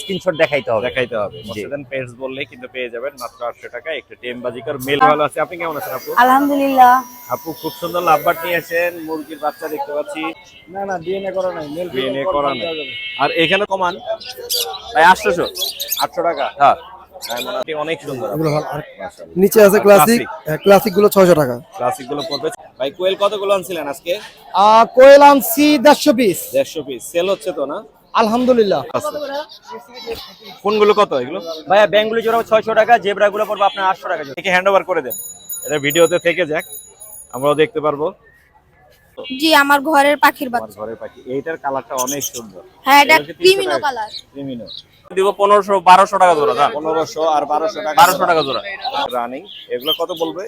Screenshot দেখাইতে হবে। দেখাইতে হবে। জি। মর্সিদান পেটস বললে কিন্তু পেয়ে যাবেন মাত্র আটশো টাকা একটা টেম বাজিকার মেল ভালো আছে আপনি কেমন আছেন আপু? আলহামদুলিল্লাহ। আপু খুব সুন্দর লাভবার নিয়ে আসেন মুরগির বাচ্চা দেখতে পাচ্ছি। না না ডিএনএ করা নাই মেল DNA করা নাই। আর এখানে কমান। ভাই আটশোশো। আটশো টাকা? হ্যাঁ। তাই অনেক সুন্দর। নিচে আছে ক্লাসিক ক্লাসিকগুলো ছয়শো টাকা। ক্লাসিকগুলো পড়বে। ভাই কোয়েল কতগুলো আনছিলেন আজকে? কোয়েল আনছি দেড়শো পিস দেড়শো পিস সেল হচ্ছে তো না? আলহামদুলিল্লাহ। কোনগুলো কত এগুলো? ভাইয়া ব্যাংকগুলি জোড়া ছয়শো টাকা জেবরা গুলো পড়বে আপনার আটশো টাকা জোড়া। হ্যান্ড ওভার করে দেন। এটা ভিডিওতে থেকে যাক আমরাও দেখতে পারব। জি আমার ঘরের পাখির বাচ্চা। ঘরের পাখি। এইটার কালারটা অনেক সুন্দর। হ্যাঁ এটা এগুলো কি 300 ক্রিমিনো টাকা? কালার। ক্রিমিনো। দিব পনেরোশো বারোশো টাকা জোড়া পনেরোশো আর বারোশো টাকা। বারোশো টাকা জোড়া। রানিং। এগুলো কত বলবে?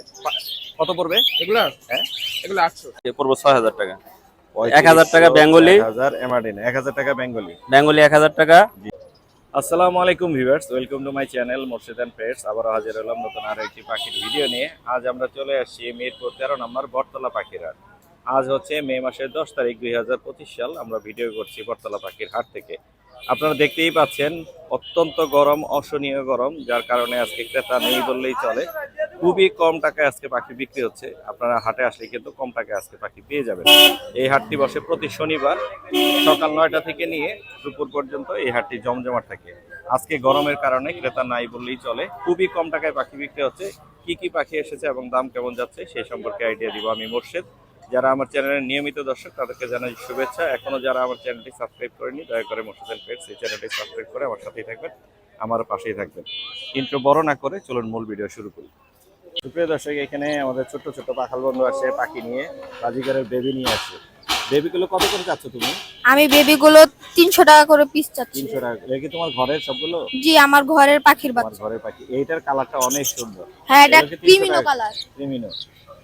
কত পড়বে? এগুলা? হ্যাঁ? এগুলো আটশো। এ পড়ব ছয় হাজার টাকা 1000 টাকা বেঙ্গলি। হাজার এমার্ডিন এক হাজার টাকা বেঙ্গলি। বেঙ্গলি এক হাজার টাকা। আসসালামু আলাইকুম welcome to my channel Morshed and pets আবারও হাজির হলাম নতুন আরও একটি পাখির ভিডিও নিয়ে। আজ আমরা চলে আসছি মিরপুর তেরো নম্বর বটতলা পাখির হাট। আজ হচ্ছে মে মাসের দশ তারিখ দুই হাজার পঁচিশ সাল আমরা ভিডিও করছি বটতলা পাখির হাট থেকে। আপনারা দেখতেই পাচ্ছেন, অত্যন্ত গরম, অসহনীয় গরম, যার কারণে আজকে ক্রেতা নেই বললেই চলে। খুবই কম টাকায় আজকে পাখি বিক্রি হচ্ছে। আপনারা হাটে আসলে কিন্তু কম টাকায় আজকে পাখি পেয়ে যাবেন। এই হাটটি বসে প্রতি শনিবার সকাল নয়টা থেকে নিয়ে দুপুর পর্যন্ত এই হাটটি জমজমাট থাকে। আজকে গরমের কারণে ক্রেতা নাই বললেই চলে। খুবই কম টাকায় পাখি বিক্রি হচ্ছে। কি কি পাখি এসেছে এবং দাম কেমন যাচ্ছে সেই সম্পর্কে আইডিয়া দিব আমি মোর্শেদ। যারা আমার চ্যানেলের নিয়মিত দর্শক তাদেরকে জানাই শুভেচ্ছা। এখনও যারা আমার চ্যানেলটি সাবস্ক্রাইব করেনি দয়া করে মোর্শেদ পেটস এই চ্যানেলটি সাবস্ক্রাইব করে আমার সাথেই থাকবেন আমার পাশেই থাকবেন। ইন্ট্রো বড় না করে চলুন মূল ভিডিও শুরু করি। সুপ্রিয় দর্শক এখানে আমাদের ছোট্ট ছোট্ট পাখাল বন্ধু আসে পাখি নিয়ে বাজিগারের বেবি নিয়ে আসে বেবিগুলো কত করে চাচ্ছ তুমি? আমি বেবিগুলো তিনশো টাকা করে পিস চাচ্ছি। তিনশো টাকা এটা কি তোমার ঘরের সবগুলো? জি আমার ঘরের পাখির বাচ্চা। ঘরের পাখি। এইটার কালারটা অনেক সুন্দর। হ্যাঁ এটা 300 ক্রিমিনো কালার ক্রিমিনো।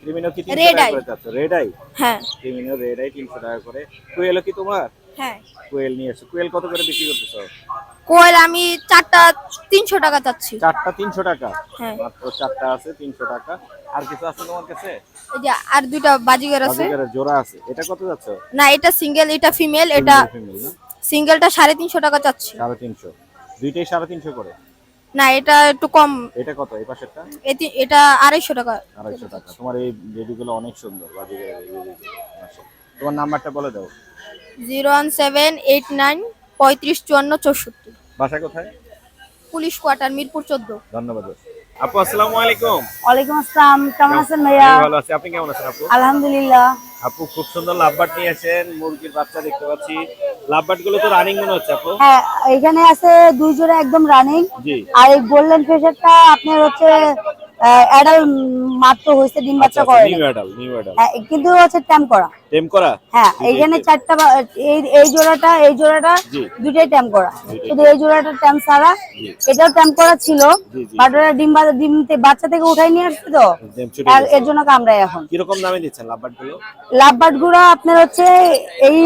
ক্রিমিনো কি তিনশো Red টাকা করে চাচ্ছ? রেড আই হ্যাঁ। ক্রিমিনো রেড আই তিনশো টাকা করে। কুয়েলও কি তোমার? হ্যাঁ। কুয়েল নিয়ে এসো। কুয়েল কত করে বিক্রি করতেছো? কোয়েল আমি চারটা তিনশো টাকা চাচ্ছি। চারটা তিনশো টাকা? হ্যাঁ। মাত্র চারটা আছে তিনশো টাকা। আর কিছু আছে তোমার কাছে? এই যে আর দুইটা বাজিগার আছে। বাজিগারের জোড়া আছে। এটা কত যাচ্ছে? না এটা সিঙ্গেল এটা ফিমেল এটা সিঙ্গেলটা সাড়ে তিনশো টাকা চাচ্ছি। সাড়ে তিনশো। দুইটাই সাড়ে তিনশো করে। না এটা একটু কম। এটা কত? এই পাশেরটা? এটা আড়াইশো টাকা। আড়াইশো টাকা। তোমার এই বেবিগুলো অনেক সুন্দর। তোমার নাম্বারটা বলে দাও। Zero one seven eight nine পঁয়ত্রিশ চুয়ান্ন চৌষট্টি। বাসা কোথায়? পুলিশ কোয়ার্টার মিরপুর চোদ্দ। ধন্যবাদ আপু আসসালামু আলাইকুম। ওয়ালাইকুম আসসালাম। কেমন আছেন ভাইয়া? ভালো আছি। আপনি কেমন আছেন আপু? আলহামদুলিল্লাহ। আপু খুব সুন্দর লাভবাট নিয়ে আসেন মুরগির বাচ্চা দেখতে পাচ্ছি। লাভবাটগুলো তো রানিং মনে হচ্ছে আপু? হ্যাঁ এখানে আছে দুই জোড়া একদম রানিং জি। আর এই গোল্ডেন ফ্রেশারটা আপনার হচ্ছে অ্যাডাল মাত্র হয়েছে ডিম বাচ্চা করে নিউ অ্যাডাল নিউ অ্যাডাল হ্যাঁ কিন্তু হচ্ছে ট্যাম করা। টেম করা? হ্যাঁ এইখানে চারটা এই এই জোড়াটা এই জোড়াটা জি। দুইটাই ট্যাম করা। শুধু এই জোড়াটা ট্যাম ছাড়া এটাও ট্যাম করা ছিল। বাট ওরা ডিম ডিম বাচ্চা থেকে উঠাই নিয়ে আসছে তো আর এর জন্য কামড়ায় এখন। কীরকম দামে দিচ্ছেন লাভবাটগুলো? লাভবাট গুড়া আপনার হচ্ছে এই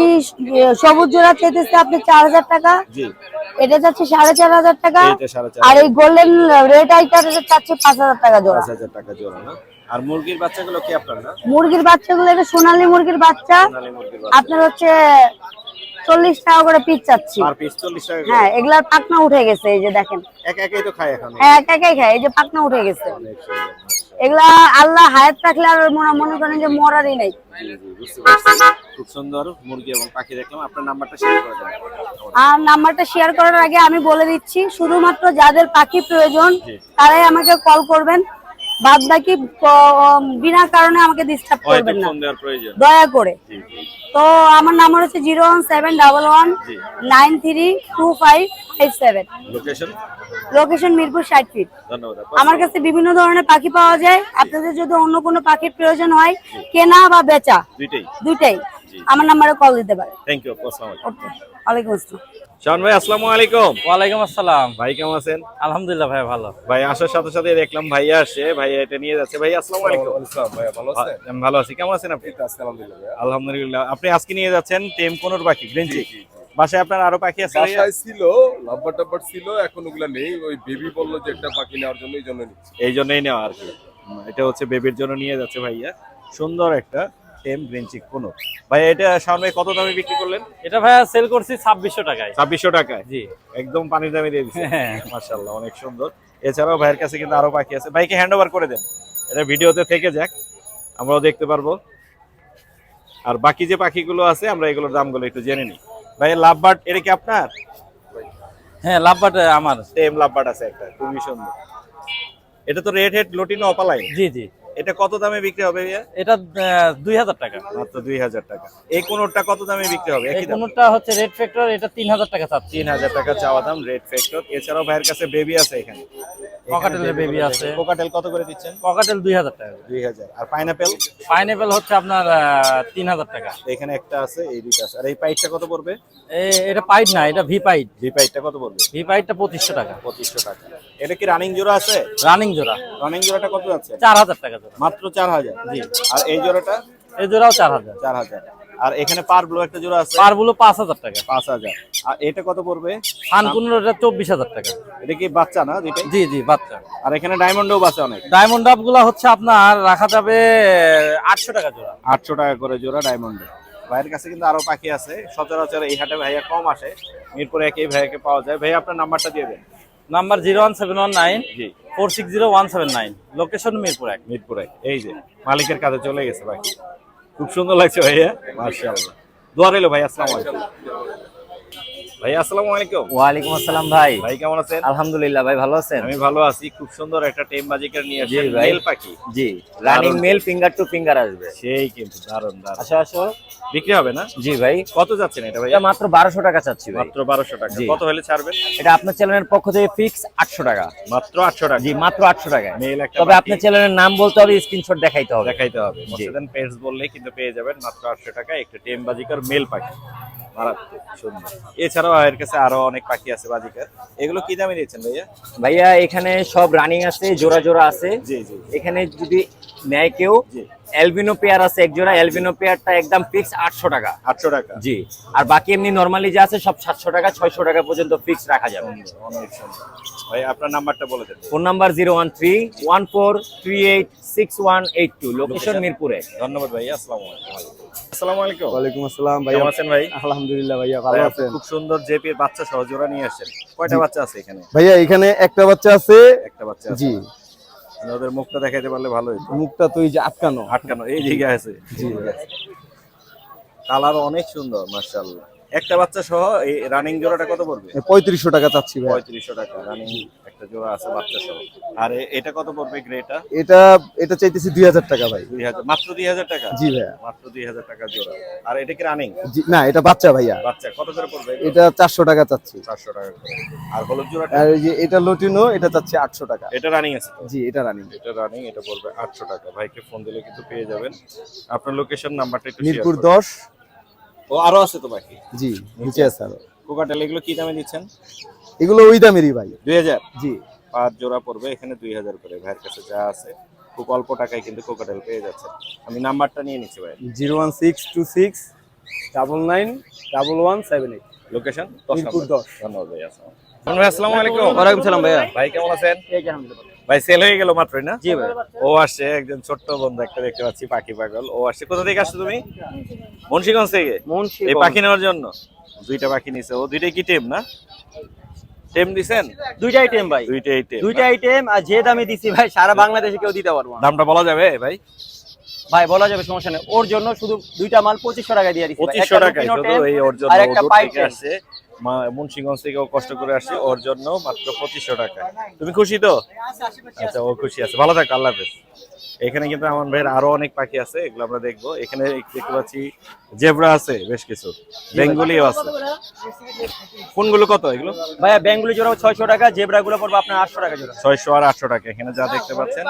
সবুজ জোড়া চেতেছে আপনি চার হাজার টাকা। জি। এটা যাচ্ছে সাড়ে চার হাজার টাকা। আর এই গোল্ডেন রেড আইটার চাচ্ছে পাঁচ হাজার টাকা জোড়া। পাঁচ হাজার টাকা জোড়া না? আর মুরগির বাচ্চাগুলো কি আপনার না? মুরগির বাচ্চাগুলো এটা সোনালী মুরগির বাচ্চা। আপনার হচ্ছে চল্লিশ টাকা করে পিস চাচ্ছি। হ্যাঁ এগুলার পাকনা উঠে গেছে এই যে দেখেন। এক একাই খায় হ্যাঁ এক একাই খায় এই যে পাকনা উঠে গেছে। মাশাআল্লাহ। এগুলা আল্লাহ হায়াত রাখলে আর মনে মনে করেন যে মরারই নাই। খুব সুন্দর মুরগি এবং পাখি দেখলাম। আপনার নাম্বারটা শেয়ার করে দেবেন আর নাম্বারটা শেয়ার করার আগে আমি বলে দিচ্ছি শুধুমাত্র যাদের পাখি প্রয়োজন তারাই আমাকে কল করবেন। বাদ বাকি বিনা কারণে আমাকে ডিস্টার্ব করবেন না। দয়া করে। তো আমার নাম্বার হচ্ছে zero one seven double one nine three two five five seven. Location location Mirpur ষাট ফিট আমার কাছে বিভিন্ন ধরনের পাখি পাওয়া যায়। আপনাদের যদি অন্য কোনো পাখির প্রয়োজন হয় কেনা বা বেচা দুইটাই। দুইটাই। আমার নাম্বারে কল দিতে পারে। থ্যাংক ইউ আসসালামু আলাইকুম। ওয়ালাইকুম আসসালাম। শাওন ভাই আসসালামু আলাইকুম। ওয়ালাইকুম আসসালাম। ভাই কেমন আছেন? আলহামদুলিল্লাহ ভাই ভালো। ভাই আসার সাথে সাথে দেখলাম ভাইয়া আসে ভাইয়া এটা নিয়ে যাচ্ছে। ভাই আসসালামু আলাইকুম। আমি ভালো আছি। কেমন আছেন আপনি? আলহামদুলিল্লাহ আপনি আজকে নিয়ে যাচ্ছেন টেম কোনোর পাখি গ্রিনচি বাসায় আপনার আরও পাখি আছে? বাসায় ছিল লাম্বার টাব্বার ছিল এখন ওগুলা নেই। ওই বেবি বলল যে একটা পাখি নেওয়ার জন্য এই জন্য নিচ্ছি। এই জন্যই নেওয়া আর কি। এটা হচ্ছে বেবির জন্য নিয়ে যাচ্ছে ভাইয়া। সুন্দর একটা টেম চিক কোনো ভাই এটা সামনে কত দামে বিক্রি করলেন? এটা ভাইয়া সেল করছি ছাব্বিশশো টাকায়। ছাব্বিশশো টাকায়? জি। একদম পানির দামে দিয়ে দিচ্ছে হ্যাঁ। অনেক সুন্দর। এছাড়াও ভাইয়ের কাছে কিন্তু আরও পাখি আছে। ভাইকে হ্যান্ড ওভার করে দেন। এটা ভিডিওতে থেকে যাক আমরাও দেখতে পারব। আর বাকি যে পাখিগুলো আছে আমরা এগুলোর দামগুলো একটু জেনে নিই। ভাই লাভ বার্ড এটা কি আপনার? হ্যাঁ লাভবাট আমার। টেম লাভ বার্ড আছে একটা খুবই সুন্দর। এটা তো রেড হেড লোটিনো অপালাইন। জি জি। এটা কত দামে বিক্রি হবে এটা দুই হাজার টাকা। মাত্র দুই হাজার টাকা। এই কোনোটা কত দামে বিক্রি হবে? কোনটা হচ্ছে রেড ফ্যাক্টর এটা তিন হাজার টাকা চাচ্ছি। তিন হাজার টাকা চাওয়া দাম রেড ফ্যাক্টর এছাড়াও ভাইয়ের কাছে বেবি আছে এখানে। ককাটেলের baby আছে। কোকাটেল কত করে দিচ্ছেন? ককাটেল দুই হাজার টাকা। দুই হাজার। আর পাইনাপেল পাইনাপেল হচ্ছে আপনার তিন হাজার টাকা। এখানে একটা আছে এই দুইটা আছে। আর এই পাইটটা কত পড়বে? এটা পাইট না এটা ভি পাইট ভি পাইটটা কত পড়বে? ভি পাইটটা পঁচিশশো টাকা। পঁচিশশো টাকা। এটা কি রানিং জোড়া আছে? রানিং জোড়া। রানিং জোড়াটা কত যাচ্ছে? চার হাজার টাকা জোড়া। মাত্র চার হাজার। জি। আর এই জোড়াটা? এই জোড়াও চার হাজার। চার হাজার। আর এখানে পার ব্লু একটা জোড়া আছে? পারগুলো পাঁচ হাজার টাকা। পাঁচ হাজার। আর এটা কত পড়বে? ফানকুনোর চব্বিশ হাজার টাকা। এটা কি বাচ্চা না জি জি বাচ্চা। আর এখানে ডায়মন্ডও বাচ্চা অনেক। ডায়মন্ড ডাব হচ্ছে আপনার রাখা যাবে আটশো টাকা জোড়া। আটশো টাকা করে জোড়া ডায়মন্ড ভাইয়ের কাছে কিন্তু আরও পাখি আছে। সচরাচর এই হাটে ভাইয়া কম আসে। মিরপুরে একই ভাইয়াকে পাওয়া যায়। ভাইয়া আপনার নাম্বারটা দিয়ে দেন। Number zero one seven one nine জি। Four six zero one seven nine location Mirpur এক। মিরপুর এক। এই যে মালিকের কাছে চলে গেছে ভাই। খুব সুন্দর লাগছে ভাইয়া। মার্শাল্লাহ দোয়া রইল ভাই আসসালাম আলাইকুম। ভাই আসসালামু আলাইকুম। ওয়ালাইকুম আসসালাম ভাই। ভাই কেমন আছেন? আলহামদুলিল্লাহ ভাই ভালো আছেন? আমি ভালো আছি খুব সুন্দর একটা টেম বাজিকার নিয়ে আসছেন মেল পাখি। জি running male finger two finger আসবে। সেই কিন্তু দারুণ দারুণ আসো। বিক্রি হবে না? জি ভাই। কত যাচ্ছেন এটা ভাই এটা মাত্র বারোশো টাকা চাচ্ছি ভাই। মাত্র বারোশো টাকা। জি। কত হলে ছাড়বেন? এটা আপনার চ্যানেলের পক্ষ থেকে ফিক্স আটশো টাকা। মাত্র আটশো টাকা। জি মাত্র আটশো টাকা মেল একটা তবে আপনার চ্যানেলের নাম বলতে হবে স্ক্রিনশট দেখাইতে হবে। দেখাইতে হবে। বললেই কিন্তু পেয়ে যাবেন মাত্র আটশো টাকা একটা টেম বাজিকার মেল পাখি। মারাত্মক সুন্দর এছাড়াও এর কাছে আরও অনেক পাখি আছে বাজিকার। এগুলো কি দামে ভাইয়া? ভাইয়া এখানে সব রানিং আছে জোড়া জোড়া আছে। জি জি এখানে যদি নেয় কেউ এলবিনো পেয়ার আছে এক জোড়া এলবিনো পেয়ারটা একদম ফিক্স আটশো টাকা। আটশো টাকা। জি। আর বাকি এমনি নর্মালি যা আছে সব সাতশো টাকা ছয়শো টাকা পর্যন্ত ফিক্স রাখা যাবে। ভাই আপনার নাম্বারটা বলে দেন। Phone number zero one three one four three eight six one eight two location মিরপুরে। ধন্যবাদ ভাই আসসালামু আলাইকুম। আসসালামু আলাইকুম। ওয়ালাইকুম আসসালাম ভাইয়া। কেমন আছেন ভাই? আলহামদুলিল্লাহ ভাইয়া ভালো আছেন। খুব সুন্দর জেপির বাচ্চা সহ জোড়া নিয়ে আসছেন। কয়টা বাচ্চা আছে এখানে? ভাইয়া এখানে একটা বাচ্চা আছে। একটা বাচ্চা আছে। জি। ওদের মুখটা দেখাইতে পারলে ভালো হতো মুখটা তুই যে আটকানো। আটকানো এই জায়গায় আছে। জি। কালার অনেক সুন্দর মাশাআল্লাহ। একটা বাচ্চা সহ এই রানিং জোড়াটা কত পড়বে? পঁয়ত্রিশশো টাকা চাচ্ছি ভাই পঁয়ত্রিশশো টাকা রানিং একটা জোড়া আছে বাচ্চা সহ। আর এটা কত পড়বে গ্রেটা এটা এটা চাইতেছি দুই হাজার টাকা ভাই। দুই হাজার মাত্র দুই হাজার টাকা? জি ভাইয়া। মাত্র দুই হাজার টাকা জোড়া। আর এটা কি রানিং না এটা বাচ্চা ভাইয়া। বাচ্চা কত করে পড়বে এটা চারশো টাকা চাচ্ছি। চারশো টাকা আর হলুদ জোড়াটা? আর এই যে এটা লটিনো এটা চাচ্ছি আটশো টাকা। এটা রানিং আছে জি এটা রানিং এটা রানিং এটা পড়বে আটশো টাকা। ভাইকে ফোন দিলে কিন্তু পেয়ে যাবেন। আপনার লোকেশন নাম্বারটা একটু মিরপুর দশ। ও আরও আছে তো বাকি জি নিচে আছে আরও। কোকাটেল এগুলো কি দামে দিচ্ছেন এগুলো ওই দামেরই ভাই। দুই হাজার? জি। পাঁচ জোড়া পড়বে এখানে দুই হাজার করে ভাইয়ের কাছে যা আছে। খুব অল্প টাকায় কিন্তু কোকাটেল পেয়ে যাচ্ছে। আমি নাম্বারটা নিয়ে নিচ্ছি ভাই। Zero one six two six double nine double one seven eight. Location Mirpur দশ। ধন্যবাদ ভাই আসসালাম ভাই আসসালামু আলাইকুম। ওয়ালাইকুম সালাম ভাইয়া। ভাই কেমন আছেন? এই আলহামদুলিল্লাহ। ভাই সেল হয়ে গেল মাত্রই না? জি ভাই ও আসছে একজন ছোট্ট বন্ধু একটা দেখতে পাচ্ছি পাখি পাগল। ও আসছে। কোথা থেকে আসছো তুমি? মুন্সিগঞ্জ। থেকে? মুন্সি এই পাখি নেওয়ার জন্য? দুইটা পাখি নিছে। ও দুইটাই কি টেম না? টেম দিছেন? দুইটা আইটেম ভাই। দুইটাই টেম দুইটা আইটেম আর যে দামে দিছি ভাই সারা বাংলাদেশে কেউ দিতে পারব না। দামটা বলা যাবে ভাই? ভাই বলা যাবে সমস্যা নেই। ওর জন্য শুধু দুইটা মাল পঁচিশশো টাকা দিয়ে দিচ্ছি। পঁচিশশো শুধু এই ওর জন্য আর একটা পাইপ আসছে। মুন্সিগঞ্জ থেকে কষ্ট করে আসছে ওর জন্য মাত্র পঁচিশশো টাকা তুমি খুশি তো? আচ্ছা ও খুশি আছে। ভালো থাক আল্লাহ হাফেজ। এখানে কিন্তু আমার ভাইয়ের আরও অনেক পাখি আছে এগুলো আমরা দেখব। এখানে দেখতে পাচ্ছি জেব্রা আছে বেশ কিছু। বেঙ্গলিও আছে। কোনগুলো কত এগুলো? ভাইয়া ব্যাঙ্গুলি জোড়া ছয়শো টাকা জেবরা গুলো পড়ব আপনার আটশো টাকা জোড়া। ছয়শো আর আটশো টাকা এখানে যা দেখতে পাচ্ছেন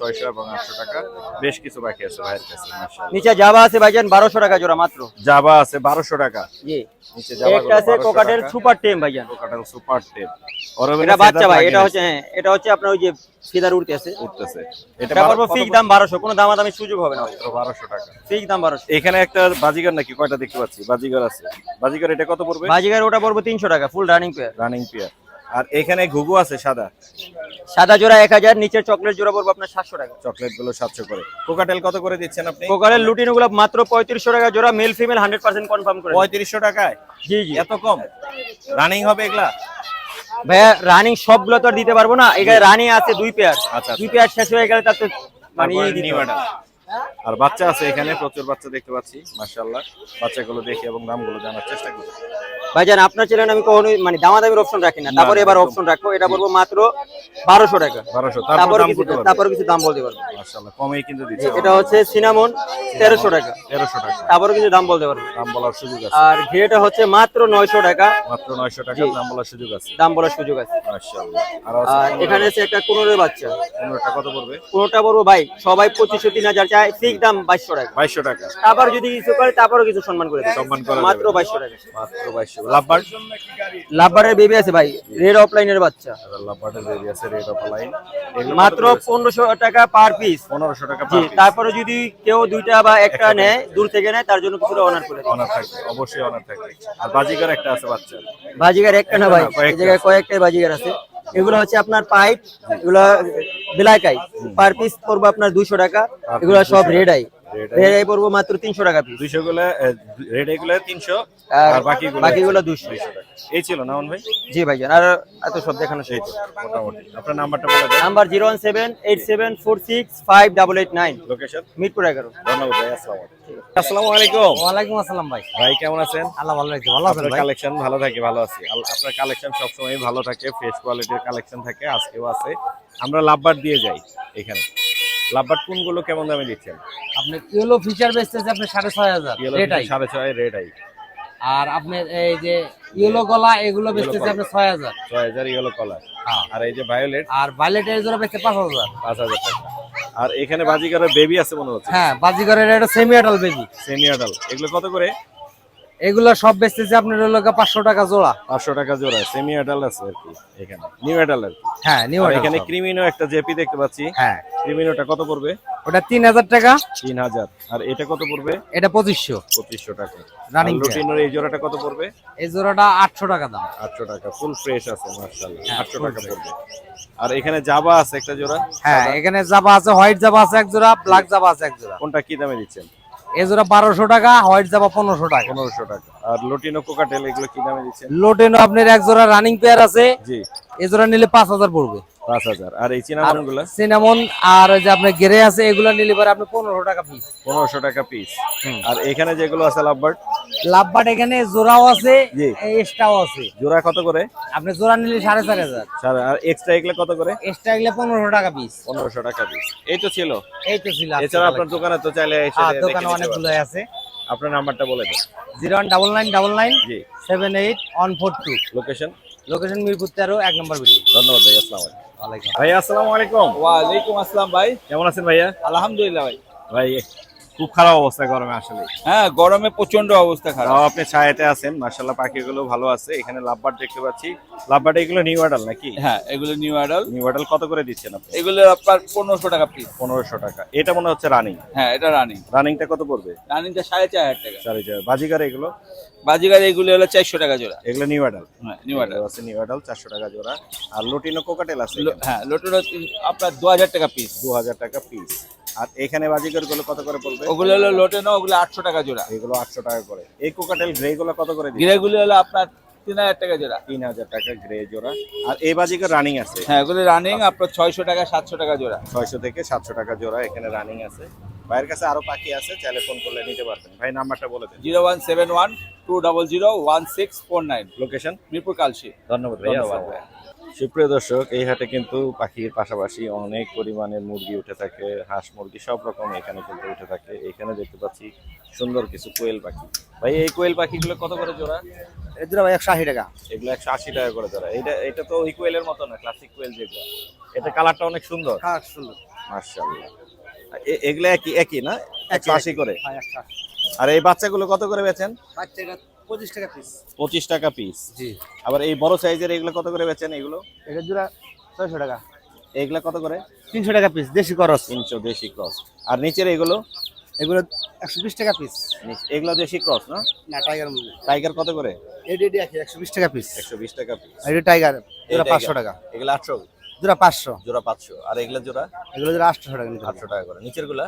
ছয়শো এবং আটশো টাকা। বেশ কিছু বাকি আছে ভাইয়ের কাছে নিচে জাবা আছে ভাইজান বারোশো টাকা জোড়া মাত্র। জাবা আছে বারোশো টাকা। জি। নিচে জাবা একটা আছে কোকাটের সুপার টেম ভাইজান। কোকাটেল সুপার টেপ এটা বাচ্চা ভাই এটা হচ্ছে হ্যাঁ এটা হচ্ছে আপনার ওই যে ফিদার উঠতে আছে। উঠতেছে এটা পড়ব ফিক দাম বারোশো কোনো দামাদামি সুযোগ হবে না। বারোশো টাকা। ফিক দাম বারোশো। এখানে একটা বাজিগার নাকি? কয়টা দেখতে পাচ্ছি? বাজিগার আছে। বাজিগার এটা কত পড়বে? বাজিগার ওটা পড়ব তিনশো টাকা full running pair running pair আর এখানে ঘুঘু আছে সাদা? সাদা জোড়া এক হাজার নিচের চকলেট জোড়া পড়ব আপনার সাতশো টাকা। চকলেটগুলো সাতশো করে। কোকাটেল কত করে দিচ্ছেন আপনি? কোকারের লুটিনো গুলো মাত্র পঁয়ত্রিশশো টাকা জোড়া male female hundred percent confirm করে পঁয়ত্রিশশো টাকায়? জি জি। এত কম? রানিং হবে এগুলা? ভাইয়া রানিং সবগুলো তো আর দিতে পারব না। এখানে রানিং আছে দুই পেয়ার আচ্ছা, দুই পেয়ার শেষ হয়ে গেলে তার তো মানে আর বাচ্চা আছে এখানে প্রচুর বাচ্চা দেখতে পাচ্ছি মাশাআল্লাহ। বাচ্চাগুলো দেখি এবং দামগুলো জানার চেষ্টা করি। ভাইজান আপনার চ্যানেল আমি কখনোই মানে দামাদামির অপশন রাখি না। তারপরে এবার অপশন রাখব। এটা পড়ব মাত্র বারোশো টাকা। বারোশো তারপর দাম কিছু কিছু দাম বলতে পারব। মাশাআল্লাহ কমেই কিন্তু দিচ্ছে। এটা হচ্ছে সিনামন তেরোশো টাকা। তেরোশো টাকা। তারপরে কিছু দাম বলতে পারব। দাম বলার সুযোগ আছে। আর ঘিরেটা হচ্ছে মাত্র নয়শো টাকা। মাত্র নয়শো টাকা দাম বলার সুযোগ আছে। দাম বলার সুযোগ আছে। মাশাআল্লাহ। আর এখানে আছে একটা কোনোরের বাচ্চা। পনেরোটা কত পড়বে? কোনোটা বলব ভাই সবাই পঁচিশশো তিন হাজার চায় দাম বাইশশো টাকা। বাইশশো টাকা। তারপর যদি কিছু করে তারপরও কিছু সম্মান করে সম্মান করা মাত্র যাবে। বাইশশো টাকা। মাত্র বাইশশো। লাভবার? লাভবারের বেবি আছে ভাই রেড অফলাইনের বাচ্চা। লাভবার্ডের বেবি আছে রেড অফ লাইন মাত্র পনেরোশো টাকা পার পিস পনেরোশো টাকা জি তারপরে যদি কেউ দুইটা বা একটা নেয় দূর থেকে নেয় তার জন্য কিছুটা অনার করে। অনার থাকবে অবশ্যই অনার থাকবে। আর বাজিকার একটা আছে বাচ্চা বাজিগার একটা না ভাই এই জায়গায় কয়েকটাই বাজিগার আছে। এগুলো হচ্ছে আপনার পাইপ, এগুলো বিলাকাই পার পিস পড়ব আপনার দুইশো টাকা। এগুলো সব red eye Red red eye পড়ব মাত্র তিনশো টাকা পিস দুইশো গুলো রেড এগুলো তিনশো আর আর বাকিগুলো বাকিগুলো 200 টাকা। এই ছিল না ভাই? জি ভাইজান আর এত সব দেখানো তো মোটামুটি। আপনার নাম্বারটা বলে দেন। Number zero one seven eight seven four six five double eight nine. Location Mirpur এগারো। ধন্যবাদ ভাই আসসালামু আলাইকুম। আসসালামু আলাইকুম। ওয়ালাইকুম আসসালাম ভাই। ভাই কেমন আছেন? আল্লাহ ভালো রাখছে ভালো আছেন ভাই? কালেকশন ভালো থাকে ভালো আছি। আপনার কালেকশন সবসময় ভালো থাকে ফ্রেশ কোয়ালিটির কালেকশন থাকে আজকেও আছে। আমরা লাভবার দিয়ে যাই এখানে। কোনগুলো কেমন দামে দিচ্ছেন? আপনি ইয়েলো ফিচার বেচতেছে আপনি সাড়ে ছয় হাজার সাড়ে ছয় আর আপনার এই যে ইয়েলো গলা এগুলো বেচতেছে আপনি ছয় হাজার। ছয় হাজার ইয়েলো কলার হ্যাঁ। আর এই যে ভায়োলেট আর ভাইলেট এর জন্য বেচতে পাঁচ হাজার। পাঁচ হাজার টাকা। আর এখানে বাজিকারের বেবি আছে মনে হচ্ছে? হ্যাঁ বাজিগরের এটা semi adult baby semi adult এগুলো কত করে? এগুলো সব বেচতেছে আপনার হলো পাঁচশো টাকা জোড়া। পাঁচশো টাকা জোড়া সেমি আডাল আছে আর কি এখানে। নিউ কি। হ্যাঁ নিউ এখানে ক্রিমিনো একটা জেপি দেখতে পাচ্ছি। হ্যাঁ। ক্রিমিনোটা কত পড়বে? ওটা তিন হাজার টাকা। তিন হাজার। আর এটা কত পড়বে? এটা পঁচিশশো। পঁচিশশো টাকা। আর লুটিনোর এই জোড়াটা কত পড়বে? এই জোড়াটা আটশো টাকা দাম। আটশো টাকা ফুল ফ্রেশ আছে মার্শাল্লাহ হ্যাঁ, আটশো টাকা পড়বে। আর এখানে জাবা আছে একটা জোড়া। হ্যাঁ এখানে জাবা আছে হোয়াইট জাবা আছে এক জোড়া ব্ল্যাক জাবা আছে এক জোড়া। কোনটা কি দামে দিচ্ছেন? এই জোড়া বারোশো টাকা হোয়াইট জাবা পনেরোশো টাকা। পনেরোশো টাকা। আর লোটিনো কোকাটেল এগুলো কি দামে দিচ্ছেন? লোটেনো আপনার এক জোড়া রানিং পেয়ার আছে। জি। এজোড়া নিলে পাঁচ হাজার পড়বে। পাঁচ হাজার। আর এই চিনামনগুলা? সিনামন আর যে আপনার গেরে আছে এগুলো নিলে পরে আপনি পনেরোশো টাকা পিস পনেরোশো টাকা পিস আর এখানে যেগুলো আছে লাভবার্ড? লাভবাট এখানে জোড়াও আছে। এক্সট্রাও আছে। জোড়া কত করে? আপনি জোড়া নিলে সাড়ে চার হাজার। আর এক্সট্রা এগুলো কত করে? এক্সট্রা এগুলো পনেরোশো টাকা পিস পনেরোশো টাকা পিস এই তো ছিল। এই তো ছিল এছাড়া আপনার দোকানে তো চাইলে হ্যাঁ, দোকানে অনেকগুলো আছে। আপনার নাম্বারটা বলে দিন। Zero one double nine double nine seven eight one four two. Location location Mirpur তেরো এক নম্বর বিল্ডিং ধন্যবাদ ভাই আসসালামু আলাইকুম। ওয়ালাইকুম আসসালামু আলাইকুম। ওয়ালাইকুম আসসালাম ভাই। কেমন আছেন ভাইয়া? আলহামদুলিল্লাহ ভাই। ভাই খুব খারাপ অবস্থা গরমে আসলে। হ্যাঁ গরমে প্রচণ্ড অবস্থা খারাপ। আপনি ছায়াতে আছেন মার্শাল্লাহ পাখিগুলো ভালো আছে। এখানে লাভবার্ড দেখতে পাচ্ছি। লাভবার এগুলো নিউ আডাল নাকি? হ্যাঁ এগুলো নিউ আইডল নিউ আডাল কত করে দিচ্ছেন আপনি? এগুলো আপনার পনেরোশো টাকা পিস পনেরোশো টাকা। এটা মনে হচ্ছে রানিং হ্যাঁ এটা রানিং রানিংটা কত পড়বে? রানিংটা সাড়ে চার হাজার টাকা। চারি চার বাজিকার এগুলো? বাজিগার এগুলো হলো চারশো টাকা জোড়া। এগুলো নিউ আডাল হ্যাঁ নিউ আইডল আছে নিউ আডাল চারশো টাকা জোড়া। আর লুটিনো কোকাটেল আছে হ্যাঁ লোটন আপনার দু হাজার টাকা পিস দু হাজার টাকা পিস আর এখানে বাজিকারগুলো কত করে পড়বে? ওগুলো হলো লোটেনো ওগুলো আটশো টাকা জোড়া। এগুলো আটশো টাকা করে। এই কোকাটেল গ্রে গুলো কত করে দিচ্ছেন? গিরেগুলো হলো আপনার তিন হাজার টাকা জোড়া। তিন হাজার টাকা গ্রে জোড়া। আর এই বাজিকার রানিং আছে? হ্যাঁ এগুলো রানিং আপনার ছয়শো টাকা সাতশো টাকা জোড়া। ছয়শো থেকে সাতশো টাকা জোড়া এখানে রানিং আছে। ভাইয়ের কাছে আরও পাখি আছে চাইলে ফোন করলে নিতে পারবেন। ভাই নাম্বারটা বলে দেন। Zero one seven one two double zero one six four nine. Location Mirpur Kalshi. ধন্যবাদ ভাই ধন্যবাদ ধন্যবাদ সুপ্রিয় দর্শক এই হাটে কিন্তু পাখির পাশাপাশি অনেক পরিমাণের মুরগি উঠে থাকে হাঁস মুরগি সব রকম এখানে কিন্তু উঠে থাকে। এখানে দেখতে পাচ্ছি সুন্দর কিছু কোয়েল পাখি। ভাই এই কোয়েল পাখিগুলো কত করে জোড়া? জন্য ভাই একশো আশি টাকা। এগুলো একশো আশি টাকা করে জোড়া। এটা এটা তো ওই কোয়েলের মতো না ক্লাসিক কোয়েল যেগুলো। এটা কালারটা অনেক সুন্দর। হ্যাঁ সুন্দর। মার্শাল্লাহ এগুলো একই একই না? একশো আশি করে? হ্যাঁ আর এই বাচ্চাগুলো কত করে বেচেন? বাচ্চাটা পঁচিশ টাকা পিস পঁচিশ টাকা পিস জি। আবার এই বড় সাইজের এগুলো কত করে বেচেন এগুলো? এটা জোড়া ছয়শো টাকা। এগুলো কত করে? তিনশো টাকা পিস দেশি করস তিনশো দেশি ক্রস আর নিচের এগুলো? এগুলো একশো বিশ টাকা পিস এগুলো দেশি ক্রস না? না টাইগার টাইগার কত করে? এডি এডি আছে একশো বিশ টাকা পিস একশো বিশ টাকা পিস এটা টাইগার এগুলো পাঁচশো টাকা। এগুলো আটশো? দুটা পাঁচশো। জোড়া পাঁচশো। আর এগুলো জোড়া? এগুলো দুটো আটশো টাকা আটশো টাকা করে। নিচেরগুলা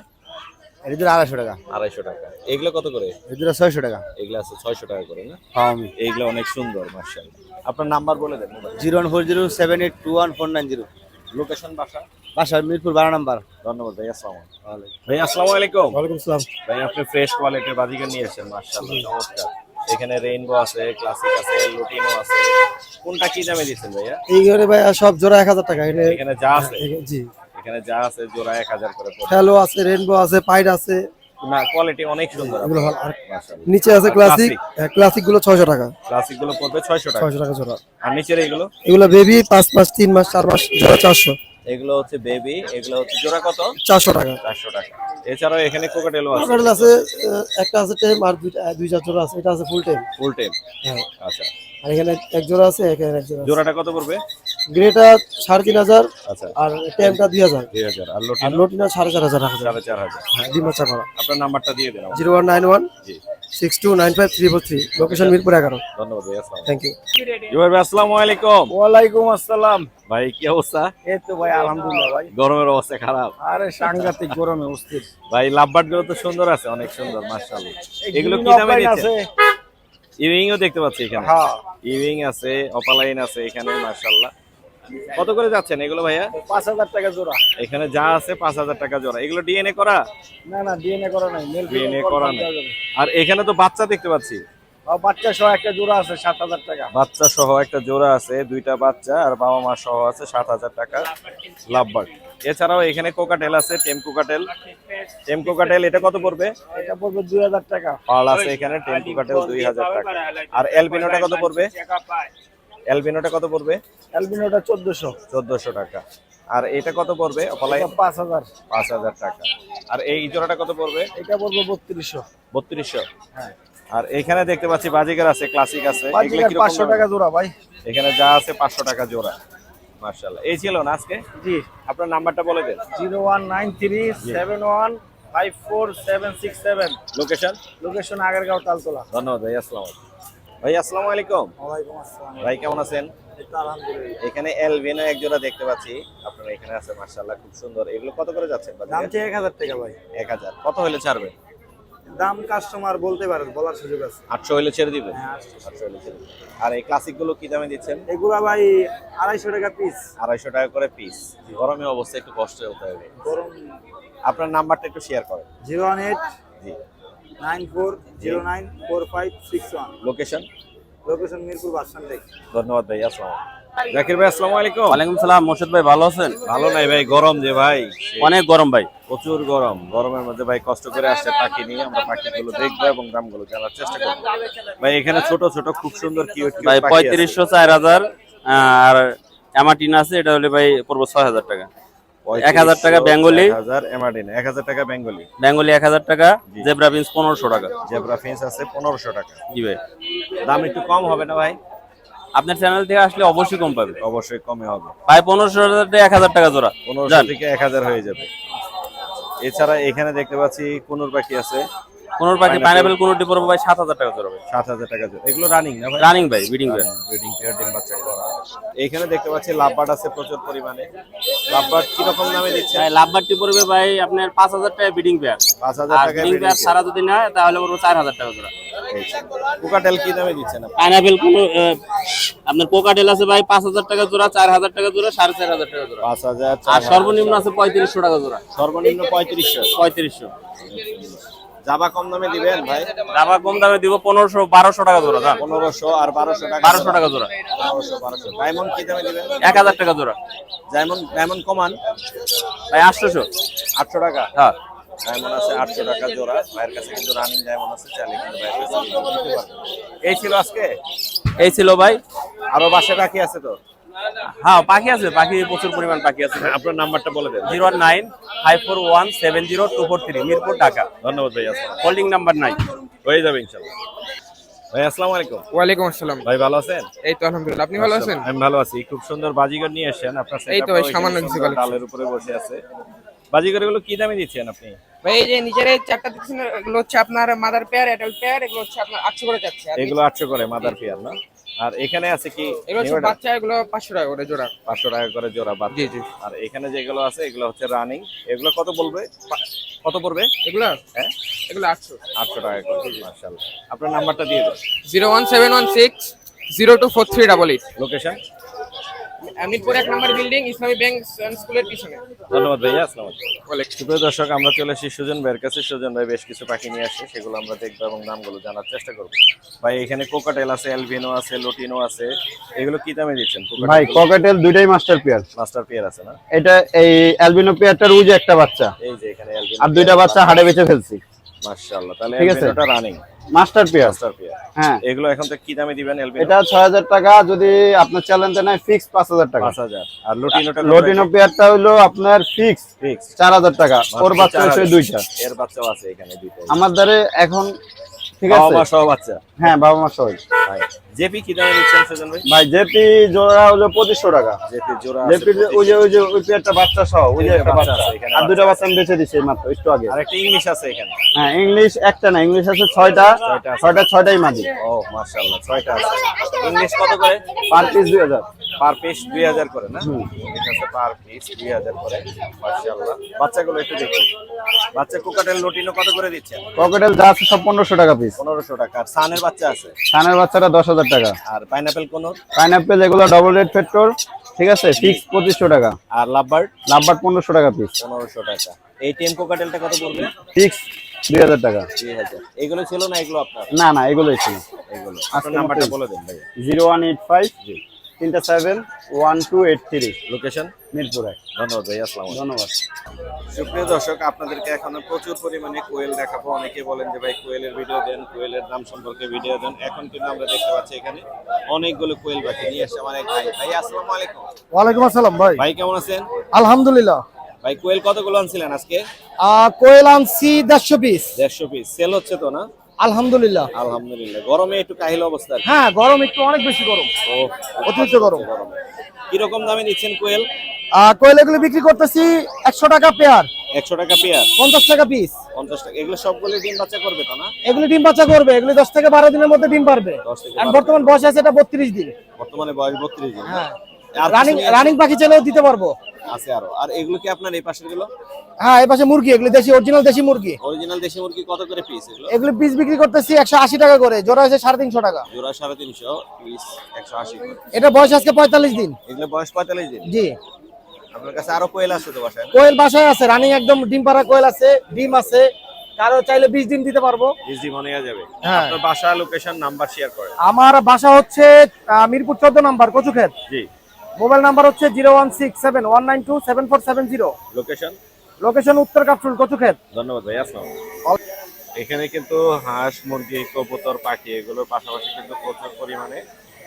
এটা দুটো আড়াইশো টাকা। আড়াইশো টাকা। এগুলো কত করে? ছয়শো টাকা। এগুলো আছে ছয়শো টাকা করে না? হ্যাঁ আমি। অনেক সুন্দর মার্শাল আপনার নাম্বার বলে দেন zero one four zero seven eight two one four nine zero. Location বাসা? বাসা মিরপুর বারো নাম্বার। ধন্যবাদ ভাই আসসালাম ভাই আসসালামু আলাইকুম। ওয়ালাইকুম আসসালাম। ভাই আপনি ফ্রেশ কোয়ালিটির বাজিকার নিয়ে এসেছেন মার্শাল্লাহ এখানে রেইনবো আছে ক্লাসিক আছে লুটিনো আছে। কোনটা কি দামে দিচ্ছেন ভাইয়া? এই ঘরে ভাই সব জোড়া এক হাজার টাকা। এখানে এখানে যা আছে। জি। এখানে যা আছে জোড়া এক হাজার করে পড়বে। হ্যালো আছে রেনবো আছে পাইড আছে। না কোয়ালিটি অনেক সুন্দর নিচে আছে ক্লাসিক ক্লাসিকগুলো ছয়শো টাকা। ক্লাসিকগুলো পড়বে টাকা। জোড়া। আর নিচের এগুলো এগুলো বেবি মাস মাস মাস জোড়া এগুলো হচ্ছে বেবি এগুলো হচ্ছে জোড়া কত? চারশো টাকা। চারশো টাকা। এছাড়াও এখানে কোকাটেলও আছে। একটা আছে টেম আর দুইটা দুই চার জোড়া আছে। এটা আছে ফুল টেম ফুল টেম হ্যাঁ। আচ্ছা। আর এখানে এক জোড়া আছে এখানে এক জোড়া জোড়াটা কত পড়বে? গ্রেটা সাড়ে তিন হাজার আচ্ছা। আর টেমটা দুই হাজার। আর লোটিনা সাড়ে চার হাজার রাখা যাবে চার হাজার। হ্যাঁ ডিম আপনার নাম্বারটা দিয়ে দেন zero one nine one six two nine five three four three. Location Mirpur এগারো। ধন্যবাদ ভাই থ্যাংক ইউ ভাই আসসালামু আলাইকুম। ওয়ালাইকুম আসসালাম। ভাই কি অবস্থা? এই তো ভাই আলহামদুলিল্লাহ ভাই। গরমের অবস্থা খারাপ। আরে সাংঘাতিক গরমে অস্থির। ভাই লাভবার্ডগুলো তো সুন্দর আছে অনেক সুন্দর মাশাআল্লাহ। এগুলো কি দামে ইভিং ও দেখতে পাচ্ছি এখানে। হ্যাঁ। ইভিং আছে অপালাইন আছে এখানে মাশাআল্লাহ। কত করে যাচ্ছেন এগুলো ভাইয়া? পাঁচ হাজার টাকা জোড়া। এখানে যা আছে পাঁচ হাজার টাকা জোড়া। এগুলো ডিএনএ করা? না না ডিএনএ করা নাই। ডিএনএ করা নেই। আর এখানে তো বাচ্চা দেখতে পাচ্ছি। বাচ্চা সহ একটা জোড়া আছে সাত হাজার টাকা। বাচ্চা সহ একটা জোড়া আছে দুইটা বাচ্চা আর বাবা মা সহ আছে সাত হাজার টাকা লাভবার্ড এছাড়াও এখানে কোকাটেল আছে টেম কোকাটেল। টেম কোকাটেল এটা কত পড়বে? এটা পড়বে দুই হাজার টাকা। পাল আছে এখানে টেম কোকাটেল দুই হাজার টাকা। আর এলবিনোটা কত পড়বে? এলবিনোটা কত পড়বে? অ্যালবিনোটা চোদ্দশো। চোদ্দশো টাকা। আর এটা কত পড়বে? অপলাই পাঁচ হাজার পাঁচ হাজার টাকা। আর এই জোড়াটা কত পড়বে? এটা পড়বে বত্রিশশো। বত্রিশশো। আর এখানে দেখতে পাচ্ছি বাজিকার আছে ক্লাসিক আছে। পাঁচশো টাকা জোড়া ভাই। এখানে যা আছে পাঁচশো টাকা জোড়া। মার্শাল্লাহ এই ছিল না আজকে? জি। আপনার নাম্বারটা বলে দেন। Zero one nine three seven one five four seven six seven. Location? Location Agargaon Taltola. ধন্যবাদ ভাই আসসালাম ভাই আসসালামু আলাইকুম। ওয়ালাইকুম আসসালাম। ভাই কেমন আছেন? এখানে এলভিনো এক জোড়া দেখতে পাচ্ছি। আপনার এখানে আছে মার্শাল্লাহ খুব সুন্দর। এগুলো কত করে যাচ্ছেন দাম চেয়ে এক হাজার টাকা ভাই। এক হাজার। কত হলে ছাড়বে? দাম কাস্টমার বলতে পারেন বলার সুযোগ আছে। আটশো হলে ছেড়ে দিবে? আটশো। হলে ছেড়ে আর এই ক্লাসিকগুলো কি দামে দিচ্ছেন? এগুলা ভাই আড়াইশো টাকা পিস আড়াইশো টাকা করে পিস গরমের অবস্থা একটু কষ্ট হতে হবে। গরম। আপনার নাম্বারটা একটু শেয়ার করেন। জিরো ওয়ান এইট জি। Nine four zero nine four five six one. Location location Mirpur bus stand ধন্যবাদ ভাই আসসালাম জাকির ভাই আসসালামু আলাইকুম। ওয়ালাইকুম সালাম মোর্শেদ ভাই ভালো আছেন? ভালো নাই ভাই গরম যে ভাই। অনেক গরম ভাই। প্রচুর গরম। গরমের মধ্যে ভাই কষ্ট করে আসছে পাখি নিয়ে আমরা পাখিগুলো দেখব এবং দামগুলো জানার চেষ্টা করব। ভাই এখানে ছোট ছোট খুব সুন্দর কিউট ভাই পঁয়ত্রিশশো চার হাজার আর অ্যামাটিন আছে এটা হলে ভাই পড়ব ছয় হাজার টাকা। এক হাজার টাকা বেঙ্গলি। এক হাজার টাকা বেঙ্গলি। বেঙ্গলি এক হাজার টাকা জেব্রা পনেরোশো টাকা। জেব্রা ফিন্স আছে পনেরোশো টাকা। জি ভাই। দাম একটু কম হবে না ভাই? আপনার চ্যানেল থেকে আসলে অবশ্যই কম পাবে। অবশ্যই কমে হবে। ভাই পনেরোশো টাকা এক হাজার টাকা জোড়া। পনেরোশো। থেকে এক হাজার হয়ে যাবে। এছাড়া এখানে দেখতে পাচ্ছি কুনুর পাখি আছে। কোনোর পাখি পাইনাপেল কোনোটি পড়ব ভাই সাত হাজার টাকা ভাই। সাত হাজার টাকা। এগুলো রানিং না ভাই? রানিং ভাই বিডিং ভাই। ব্রিডিং পেয়ার ডিম বাচ্চা করা। এখানে দেখতে পাচ্ছি লাভবার্ড আছে প্রচুর পরিমাণে। লাভবার্ড কীরকম দামে দিচ্ছে? ভাই লাভবারটি পড়বে ভাই আপনার পাঁচ হাজার টাকা বিডিং পেয়ার পাঁচ হাজার টাকা বিডিং পেয়ার সারা যদি নেয় তাহলে পড়ব চার হাজার টাকা জোড়া। কুকাটেল কি দামে দিচ্ছেন? পাইনাপেল কোনো আপনার কোকাটেল আছে ভাই পাঁচ হাজার টাকা জোড়া চার হাজার টাকা জোড়া সাড়ে চার হাজার টাকা জোড়া। পাঁচ হাজার আর সর্বনিম্ন আছে পঁয়ত্রিশশো টাকা জোড়া। সর্বনিম্ন পঁয়ত্রিশশো। পঁয়ত্রিশশো। জাবা কম দামে দিবেন ভাই? রাবার কম দামে দিব পনেরোশো বারোশো টাকা জোড়া দাম পনেরোশো আর বারোশো টাকা বারোশো টাকা জোড়া। বারোশো বারোশো। ডায়মন্ড কি দামে দিবেন? এক হাজার টাকা জোড়া। ডায়মন্ড ডায়মন্ড কমান? ভাই আটশোশো। আটশো টাকা? হ্যাঁ। ডায়মন্ড আছে আটশো টাকা জোড়া। ভাইয়ের কাছে কিন্তু রানিং ডায়মন্ড আছে চাইলে কিন্তু ভাইয়ের কাছে এই ছিল আজকে? এই ছিল ভাই। আরও বাসা বাকি আছে তো হ্যাঁ পাখি আছে পাখি প্রচুর পরিমাণ পাখি আছে। আপনার নাম্বারটা বলে দেন। Zero nine five four one seven zero two four three Mirpur Dhaka. ধন্যবাদ ভাই আসসালাম। হোল্ডিং নাম্বার নাই হয়ে যাবে ইনশাল্লাহ। ভাই আসসালামু আলাইকুম। ওয়ালাইকুম আসসালাম। ভাই ভালো আছেন? এই তো আলহামদুলিল্লাহ আপনি ভালো আছেন? আমি ভালো আছি। খুব সুন্দর বাজিগর নিয়ে এসেছেন আপনার এই তো ভাই, সামান্য কিছু সুন্দর উপরে বসে আছে। বাজিগরগুলো কি দামে দিচ্ছেন আপনি? ভাই এই যে নিচের এই চারটা দেখছেন এগুলো হচ্ছে আপনার মাদার পেয়ার অ্যাডাল্ট পেয়ার এগুলো হচ্ছে আপনার আটশো করে যাচ্ছে। এগুলো আটশো করে মাদার পেয়ার না? আর এখানে আছে কি এগুলো বাচ্চা এগুলো পাঁচশো টাকা করে জোড়া। পাঁচশো টাকা করে জোড়া বাচ্চা। জি, জি। আর এখানে যেগুলো আছে এগুলো হচ্ছে রানিং এগুলো কত বলবে? কত পড়বে? এগুলো? হ্যাঁ? এগুলো আটশো। আটশো টাকা করে আপনার নাম্বারটা দিয়ে দেন। Zero one seven one six zero two four three double eight. Location Mirpur এক নম্বর বিল্ডিং ইসলামী ব্যাংক স্কুলের পিছনে। ধন্যবাদ ভাইয়া আসসালাম ওয়ালাইকুম। সুপ্রিয় দর্শক আমরা চলে এসেছি সুজন ভাইয়ের কাছে। সুজন ভাই বেশ কিছু পাখি নিয়ে আসছে সেগুলো আমরা দেখব এবং নামগুলো জানার চেষ্টা করব। ভাই এখানে কোকাটেল আছে এলভিনো আছে লোটিনো আছে এগুলো কি দামে দিচ্ছেন ভাই ককেটেল দুইটাই মাস্টার পেয়ার মাস্টার পেয়ার আছে না? এটা এই অ্যালবিনো পেয়ারটার উজে একটা বাচ্চা। এই যে এখানে এলভিনো আর দুইটা বাচ্চা হাড়ে বেঁচে ফেলছি। মাশাআল্লাহ তাহলে ঠিক আছে। এলভিনোটা রানিং মাস্টার পেয়ার হ্যাঁ। এগুলো এখন তো কি দামে দিবেন এলবি এটা ছয় হাজার টাকা যদি আপনার চ্যালেঞ্জে নেয় ফিক্স পাঁচ হাজার টাকা। পাঁচ হাজার। আর লোটিনোটা লোটিনো পেয়ারটা হলো আপনার ফিক্স ফিক্স চার হাজার টাকা। ওর বাচ্চা আছে দুইটা। এর বাচ্চা আছে এখানে দুইটা। আমার দ্বারে এখন ঠিক বাবা আছে? মা সহ বাচ্চা। হ্যাঁ বাবা মা সহ ভাই। জেপি কি দামে সুজন ভাই? ভাই জেপি জোড়া হলো পঁচিশশো টাকা। জেপি জোড়া জেপি ওই যে ওই যে ওই পেয়ারটা বাচ্চা সহ ওই যে একটা বাচ্চা আছে, আর দুটা বাচ্চা আমি বেঁচে মাত্র একটু আগে। আর একটা ইংলিশ আছে এখানে। হ্যাঁ ইংলিশ একটা না ইংলিশ আছে ছয়টা ছয়টা আছে। ছয়টা ও মাশাআল্লাহ ছয়টা আছে। ইংলিশ কত করে? পার পিস দুই হাজার। পার পিস দুই হাজার করে না? এটা হচ্ছে পার পিস দুই হাজার করে মাশাআল্লাহ। বাচ্চাগুলো একটু দেখি। বাচ্চা কোকাটেল লোটিনো কত করে দিচ্ছেন? ককেটেল যা আছে সব পনেরোশো টাকা পিস পনেরোশো টাকা আর সানের বাচ্চা আছে? কানের বাচ্চাটা দশ হাজার টাকা। আর পাইনাপেল কোন? পাইনাপেল এগুলো ডবল রেড পেট্রোল ঠিক আছে? ফিক্স পঁচিশশো টাকা। আর লাভবার্ড? লাভবার পনেরোশো টাকা পিস পনেরোশো টাকা। এই টেম কোকাটেলটা কত পড়বে? ফিক্স দুই হাজার টাকা। দুই হাজার। এগুলো ছিল না এগুলো আপনার? না না এগুলোই ছিল। এগুলো। আপনার নাম্বারটা বলে দেন ভাই জিরো ওয়ান এইট ফাইভ তিনটা seven one two eight three location Mirpur. ধন্যবাদ ভাই আসসালাম ধন্যবাদ। সুপ্রিয় দর্শক আপনাদেরকে এখনও প্রচুর পরিমাণে কোয়েল দেখাবো। অনেকে বলেন যে ভাই কোয়েলের ভিডিও দেন কোয়েলের দাম সম্পর্কে ভিডিও দেন। এখন কিন্তু আমরা দেখতে পাচ্ছি এখানে অনেকগুলো কোয়েল পাখি নিয়ে আসছে আমার এক ভাই। ভাই আসসালামু আলাইকুম। ওয়ালাইকুম আসসালাম ভাই। ভাই কেমন আছেন? আলহামদুলিল্লাহ। ভাই কোয়েল কতগুলো আনছিলেন আজকে? কোয়েল আনছি দেড়শো পিস দেড়শো পিস সেল হচ্ছে তো না? আলহামদুলিল্লাহ। আলহামদুলিল্লাহ। গরমে একটু কাহিল অবস্থা হ্যাঁ গরম একটু অনেক বেশি গরম। অতিরিক্ত গরম। কীরকম দামে দিচ্ছেন কোয়েল? কোয়েল এগুলো বিক্রি করতেছি একশো টাকা পেয়ার। একশো টাকা পেয়ার? পঞ্চাশ টাকা পিস পঞ্চাশ টাকা। এগুলো সবগুলো ডিম বাচ্চা করবে তো না? এগুলি ডিম বাচ্চা করবে। এগুলি দশ থেকে বারো দিনের মধ্যে ডিম পারবে। আর বর্তমান বয়স আছে এটা বত্রিশ দিন। বর্তমানে বয়স বত্রিশ দিন হ্যাঁ। রানিং রানিং পাখি চাইলেও দিতে পারব। আছে আরও। আর এগুলো কি আপনার এই পাশেরগুলো? হ্যাঁ এই পাশে মুরগি এগুলি দেশি অরিজিনাল দেশি মুরগি। অরিজিনাল দেশি মুরগি কত করে পিস এগুলো? এগুলি পিস বিক্রি করতেছি একশো আশি টাকা করে জোড়া আছে সাড়ে তিনশো টাকা। জোড়া সাড়ে তিনশো পিস একশো আশি এটা বয়স আজকে পঁয়তাল্লিশ দিন। এগুলো বয়স পঁয়তাল্লিশ দিন? জি। আপনার কাছে আরও কোয়েল আছে তো বাসায়? কোয়েল বাসায় আছে রানিং একদম ডিম পাড়া কোয়েল আছে ডিম আছে। কারও চাইলে বিশ দিন দিতে পারব। ইজি মনে যাবে। হ্যাঁ। আপনার বাসা লোকেশন নাম্বার শেয়ার করেন। আমার বাসা হচ্ছে মিরপুর চোদ্দ নাম্বার কচুক্ষেত। জি। মোবাইল নাম্বার হচ্ছে zero one six seven one nine two seven four seven zero. Location location উত্তর কাপসুল কচুক্ষেত। ধন্যবাদ ভাই আসসালাম এখানে কিন্তু হাঁস মুরগি কবুতর পাখি এগুলোর পাশাপাশি কিন্তু প্রচুর পরিমাণে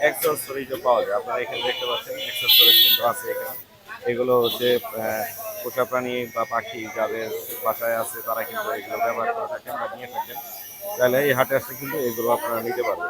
অ্যাক্সেসরিজও পাওয়া যায়। আপনারা এখানে দেখতে পাচ্ছেন অ্যাক্সেসরিজ কিন্তু আছে এখানে। এগুলো হচ্ছে পোষা প্রাণী বা পাখি যাদের বাসায় আছে তারা কিন্তু এগুলো ব্যবহার করে থাকেন বা নিয়ে থাকেন। তাহলে এই হাটে আসলে কিন্তু এগুলো আপনারা নিতে পারবেন।